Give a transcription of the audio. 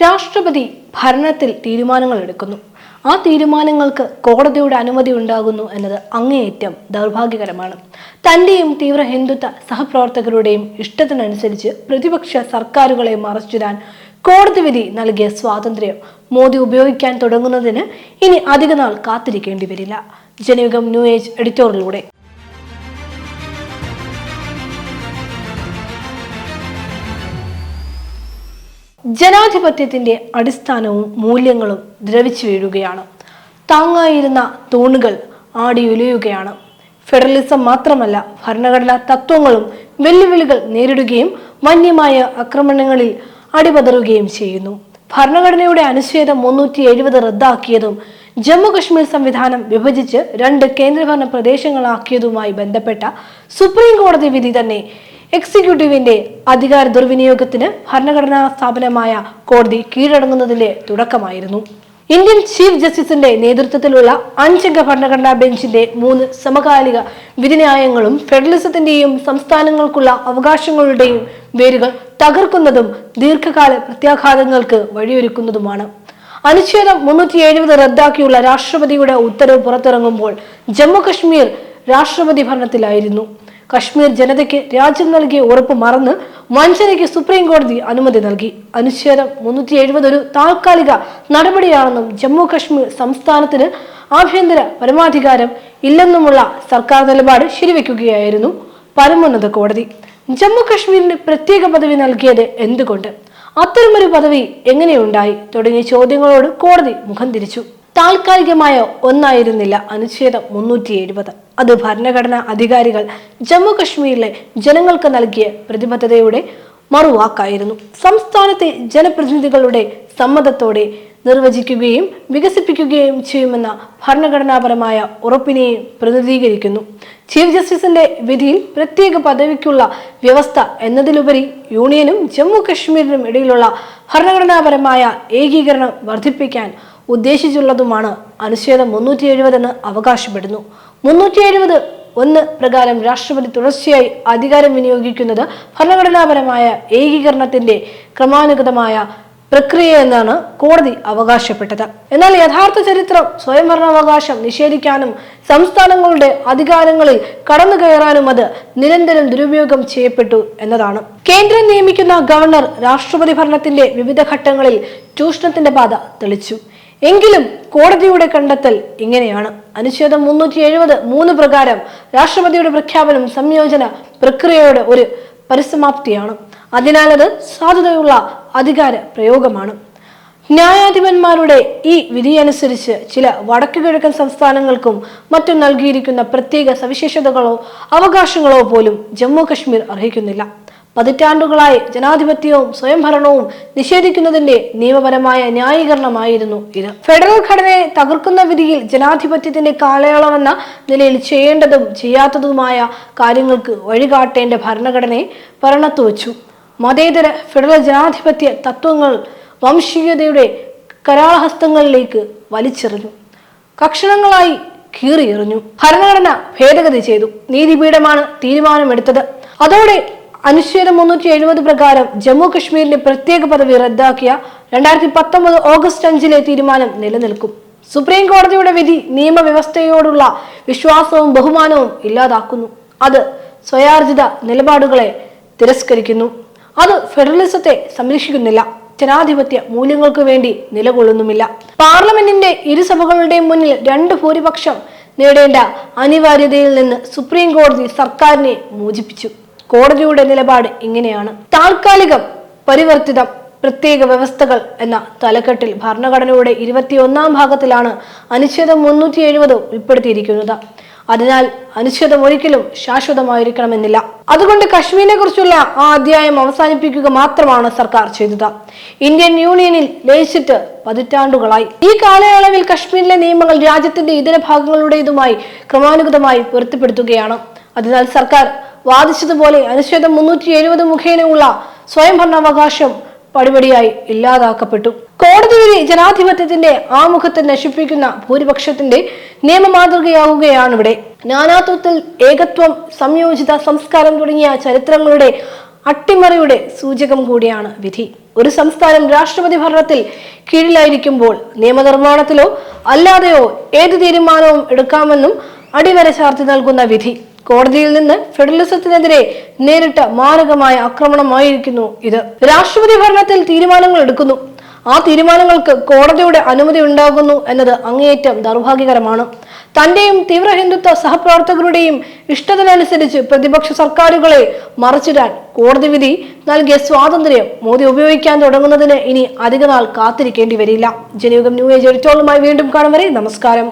രാഷ്ട്രപതി ഭരണത്തിൽ തീരുമാനങ്ങൾ എടുക്കുന്നു. ആ തീരുമാനങ്ങൾക്ക് കോടതിയുടെ അനുമതി ഉണ്ടാകുന്നു എന്നത് അങ്ങേയറ്റം ദൗർഭാഗ്യകരമാണ്. തന്റെയും തീവ്ര ഹിന്ദുത്വ സഹപ്രവർത്തകരുടെയും ഇഷ്ടത്തിനനുസരിച്ച് പ്രതിപക്ഷ സർക്കാരുകളെ മറച്ചിടാൻ കോടതി വിധി നൽകിയ സ്വാതന്ത്ര്യം മോദി ഉപയോഗിക്കാൻ തുടങ്ങുന്നതിന് ഇനി അധികനാൾ കാത്തിരിക്കേണ്ടി വരില്ല. ജനയുഗം ന്യൂ ഏജ് എഡിറ്റോറിലൂടെ ജനാധിപത്യത്തിന്റെ അടിസ്ഥാനവും മൂല്യങ്ങളും ദ്രവിച്ചു വീഴുകയാണ്. താങ്ങായിരുന്ന തൂണുകൾ ആടിയുലയുകയാണ് ഫെഡറലിസം മാത്രമല്ല ഭരണഘടനാ തത്വങ്ങളും വെല്ലുവിളികൾ നേരിടുകയും വന്യമായ ആക്രമണങ്ങളിൽ അടിപതറുകയും ചെയ്യുന്നു. ഭരണഘടനയുടെ അനുച്ഛേദം മുന്നൂറ്റി എഴുപത് റദ്ദാക്കിയതും ജമ്മു കശ്മീർ സംവിധാനം വിഭജിച്ച് രണ്ട് കേന്ദ്രഭരണ പ്രദേശങ്ങളാക്കിയതുമായി ബന്ധപ്പെട്ട സുപ്രീം കോടതി വിധി തന്നെ എക്സിക്യൂട്ടീവിന്റെ അധികാര ദുർവിനിയോഗത്തിന് ഭരണഘടനാ സ്ഥാപനമായ കോടതി കീഴടങ്ങുന്നതിന്റെ തുടക്കമായിരുന്നു. ഇന്ത്യൻ ചീഫ് ജസ്റ്റിസിന്റെ നേതൃത്വത്തിലുള്ള അഞ്ചംഗ ഭരണഘടനാ ബെഞ്ചിന്റെ മൂന്ന് സമകാലിക വിധിന്യായങ്ങളും ഫെഡറലിസത്തിന്റെയും സംസ്ഥാനങ്ങൾക്കുള്ള അവകാശങ്ങളുടെയും വേരുകൾ തകർക്കുന്നതും ദീർഘകാല പ്രത്യാഘാതങ്ങൾക്ക് വഴിയൊരുക്കുന്നതുമാണ്. അനുച്ഛേദം മുന്നൂറ്റി എഴുപത് റദ്ദാക്കിയുള്ള രാഷ്ട്രപതിയുടെ ഉത്തരവ് പുറത്തിറങ്ങുമ്പോൾ ജമ്മു കശ്മീർ രാഷ്ട്രപതി ഭരണത്തിലായിരുന്നു. കശ്മീർ ജനതയ്ക്ക് രാജ്യം നൽകിയ ഉറപ്പ് മറന്ന് വഞ്ചനയ്ക്ക് സുപ്രീം കോടതി അനുമതി നൽകി. അനുച്ഛേദം മുന്നൂറ്റി എഴുപത് ഒരു താൽക്കാലിക നടപടിയാണെന്നും ജമ്മു കശ്മീർ സംസ്ഥാനത്തിന് ആഭ്യന്തര പരമാധികാരം ഇല്ലെന്നുമുള്ള സർക്കാർ നിലപാട് ശരിവെക്കുകയായിരുന്നു പരമോന്നത കോടതി. ജമ്മു കശ്മീരിന് പ്രത്യേക പദവി നൽകിയത് എന്തുകൊണ്ട്? അത്തരമൊരു പദവി എങ്ങനെയുണ്ടായി? തുടങ്ങിയ ചോദ്യങ്ങളോട് കോടതി മുഖം തിരിച്ചു. താൽക്കാലികമായ ഒന്നായിരുന്നില്ല അനുച്ഛേദം മുന്നൂറ്റി എഴുപത് അത് ഭരണഘടനാ അധികാരികൾ ജമ്മു കശ്മീരിലെ ജനങ്ങൾക്ക് നൽകിയ പ്രതിബദ്ധതയുടെ മറുവാക്കായിരുന്നു. സംസ്ഥാനത്തെ ജനപ്രതിനിധികളുടെ സമ്മതത്തോടെ നിർവചിക്കുകയും വികസിപ്പിക്കുകയും ചെയ്യുമെന്ന ഭരണഘടനാപരമായ ഉറപ്പിനെയും പ്രതിനിധീകരിക്കുന്നു. ചീഫ് ജസ്റ്റിസിന്റെ വിധിയിൽ പ്രത്യേക പദവിക്കുള്ള വ്യവസ്ഥ എന്നതിലുപരി യൂണിയനും ജമ്മു കശ്മീരിനും ഇടയിലുള്ള ഭരണഘടനാപരമായ ഏകീകരണം വർദ്ധിപ്പിക്കാൻ ഉദ്ദേശിച്ചുള്ളതുമാണ് അനുച്ഛേദം മുന്നൂറ്റി എഴുപത് എന്ന് അവകാശപ്പെടുന്നു. മുന്നൂറ്റി എഴുപത് ഒന്ന് പ്രകാരം രാഷ്ട്രപതി തുടർച്ചയായി അധികാരം വിനിയോഗിക്കുന്നത് ഭരണഘടനാപരമായ ഏകീകരണത്തിന്റെ ക്രമാനുഗതമായ പ്രക്രിയ എന്നാണ് കോടതി അവകാശപ്പെട്ടത്. എന്നാൽ യഥാർത്ഥ ചരിത്രം സ്വയംഭരണാവകാശം നിഷേധിക്കാനും സംസ്ഥാനങ്ങളുടെ അധികാരങ്ങളിൽ കടന്നു കയറാനും അത് നിരന്തരം ദുരുപയോഗം ചെയ്യപ്പെട്ടു എന്നതാണ്. കേന്ദ്രം നിയമിക്കുന്ന ഗവർണർ രാഷ്ട്രപതി ഭരണത്തിന്റെ വിവിധ ഘട്ടങ്ങളിൽ ചൂഷണത്തിന്റെ പാത തെളിച്ചു. എങ്കിലും കോടതിയുടെ കണ്ടെത്തൽ ഇങ്ങനെയാണ്. അനുച്ഛേദം മുന്നൂറ്റി എഴുപത് മൂന്ന് പ്രകാരം രാഷ്ട്രപതിയുടെ പ്രഖ്യാപനം സംയോജന പ്രക്രിയയുടെ ഒരു പരിസമാപ്തിയാണ്. അതിനാൽ അത് സാധുതയുള്ള അധികാര പ്രയോഗമാണ്. ന്യായാധിപന്മാരുടെ ഈ വിധിയനുസരിച്ച് ചില വടക്കു കിഴക്കൻ സംസ്ഥാനങ്ങൾക്കും മറ്റും നൽകിയിരിക്കുന്ന പ്രത്യേക സവിശേഷതകളോ അവകാശങ്ങളോ പോലും ജമ്മു കശ്മീർ അർഹിക്കുന്നില്ല. പതിറ്റാണ്ടുകളായി ജനാധിപത്യവും സ്വയംഭരണവും നിഷേധിക്കുന്നതിന്റെ നിയമപരമായ ന്യായീകരണമായിരുന്നു ഇത്. ഫെഡറൽ ഘടനയെ തകർക്കുന്ന വിധിയിൽ ജനാധിപത്യത്തിന്റെ കാലയളവെന്ന നിലയിൽ ചെയ്യേണ്ടതും ചെയ്യാത്തതുമായ കാര്യങ്ങൾക്ക് വഴികാട്ടേണ്ട ഭരണഘടനയെ ഭരണത്തു വച്ചു. മതേതര ഫെഡറൽ ജനാധിപത്യ തത്വങ്ങൾ വംശീയതയുടെ കരാളഹസ്തങ്ങളിലേക്ക് വലിച്ചെറിഞ്ഞു. കക്ഷണങ്ങളായി കീറിയെറിഞ്ഞു. ഭരണഘടന ഭേദഗതി ചെയ്തു. നീതിപീഠമാണ് തീരുമാനമെടുത്തത്. അതോടെ അനുച്ഛേദം മുന്നൂറ്റി എഴുപത് പ്രകാരം ജമ്മു കശ്മീരിന്റെ പ്രത്യേക പദവി റദ്ദാക്കിയ രണ്ടായിരത്തി പത്തൊമ്പത് ഓഗസ്റ്റ് അഞ്ചിലെ തീരുമാനം നിലനിൽക്കും. സുപ്രീം കോടതിയുടെ വിധി നിയമവ്യവസ്ഥയോടുള്ള വിശ്വാസവും ബഹുമാനവും ഇല്ലാതാക്കുന്നു. അത് സ്വയാർജിത നിലപാടുകളെ തിരസ്കരിക്കുന്നു. അത് ഫെഡറലിസത്തെ സംരക്ഷിക്കുന്നില്ല. ജനാധിപത്യ മൂല്യങ്ങൾക്ക് വേണ്ടി നിലകൊള്ളുന്നുമില്ല. പാർലമെന്റിന്റെ ഇരുസഭകളുടെയും മുന്നിൽ രണ്ട് ഭൂരിപക്ഷം നേടേണ്ട അനിവാര്യതയിൽ നിന്ന് സുപ്രീം കോടതി സർക്കാരിനെ മോചിപ്പിച്ചു. കോടതിയുടെ നിലപാട് ഇങ്ങനെയാണ്. താൽക്കാലികം പരിവർത്തിതം പ്രത്യേക വ്യവസ്ഥകൾ എന്ന തലക്കെട്ടിൽ ഭരണഘടനയുടെ ഇരുപത്തിയൊന്നാം ഭാഗത്തിലാണ് അനുച്ഛേദം മുന്നൂറ്റി എഴുപത് ഉൾപ്പെടുത്തിയിരിക്കുന്നത്. അതിനാൽ അനുച്ഛേദം ഒരിക്കലും ശാശ്വതമായിരിക്കണമെന്നില്ല. അതുകൊണ്ട് കശ്മീരിനെ കുറിച്ചുള്ള ആ അധ്യായം അവസാനിപ്പിക്കുക മാത്രമാണ് സർക്കാർ ചെയ്തത്. ഇന്ത്യൻ യൂണിയനിൽ ലയിച്ചിട്ട് പതിറ്റാണ്ടുകളായി. ഈ കാലയളവിൽ കശ്മീരിലെ നിയമങ്ങൾ രാജ്യത്തിന്റെ ഇതര ഭാഗങ്ങളുടേതുമായി ക്രമാനുഗതമായി പൊരുത്തപ്പെടുത്തുകയാണ്. അതിനാൽ സർക്കാർ വാദിച്ചതുപോലെ അനുച്ഛേദം മുന്നൂറ്റി എഴുപത് മുഖേനയുള്ള സ്വയംഭരണാവകാശം പടിപടിയായി ഇല്ലാതാക്കപ്പെട്ടു. കോടതി വിധി ജനാധിപത്യത്തിന്റെ ആമുഖത്തെ നശിപ്പിക്കുന്ന ഭൂരിപക്ഷത്തിന്റെ നിയമമാതൃകയാവുകയാണ് ഇവിടെ നാനാത്വത്തിൽ ഏകത്വം സംയോജിത സംസ്കാരം തുടങ്ങിയ ചരിത്രങ്ങളുടെ അട്ടിമറിയുടെ സൂചകം കൂടിയാണ് വിധി. ഒരു സംസ്ഥാനം രാഷ്ട്രപതി ഭരണത്തിൽ കീഴിലായിരിക്കുമ്പോൾ നിയമനിർമ്മാണത്തിലോ അല്ലാതെയോ ഏത് തീരുമാനവും എടുക്കാമെന്നും അടിവര ചാർത്തി നൽകുന്ന വിധി. കോടതിയിൽ നിന്ന് ഫെഡറലിസത്തിനെതിരെ നേരിട്ട മാരകമായ ആക്രമണമായിരിക്കുന്നു ഇത്. രാഷ്ട്രപതി ഭരണത്തിൽ തീരുമാനങ്ങൾ എടുക്കുന്നു. ആ തീരുമാനങ്ങൾക്ക് കോടതിയുടെ അനുമതി ഉണ്ടാകുന്നു എന്നത് അങ്ങേയറ്റം ദൗർഭാഗ്യകരമാണ്. തന്റെയും തീവ്ര ഹിന്ദുത്വ സഹപ്രവർത്തകരുടെയും ഇഷ്ടത്തിനനുസരിച്ച് പ്രതിപക്ഷ സർക്കാരുകളെ മറച്ചിടാൻ കോടതി വിധി നൽകിയ സ്വാതന്ത്ര്യം മോദി ഉപയോഗിക്കാൻ തുടങ്ങുന്നതിന് ഇനി അധികനാൾ കാത്തിരിക്കേണ്ടി വരില്ല. ജനയുഗം ന്യൂ ഏജ് എഡിറ്റോളുമായി വീണ്ടും കാണും വരെ നമസ്കാരം.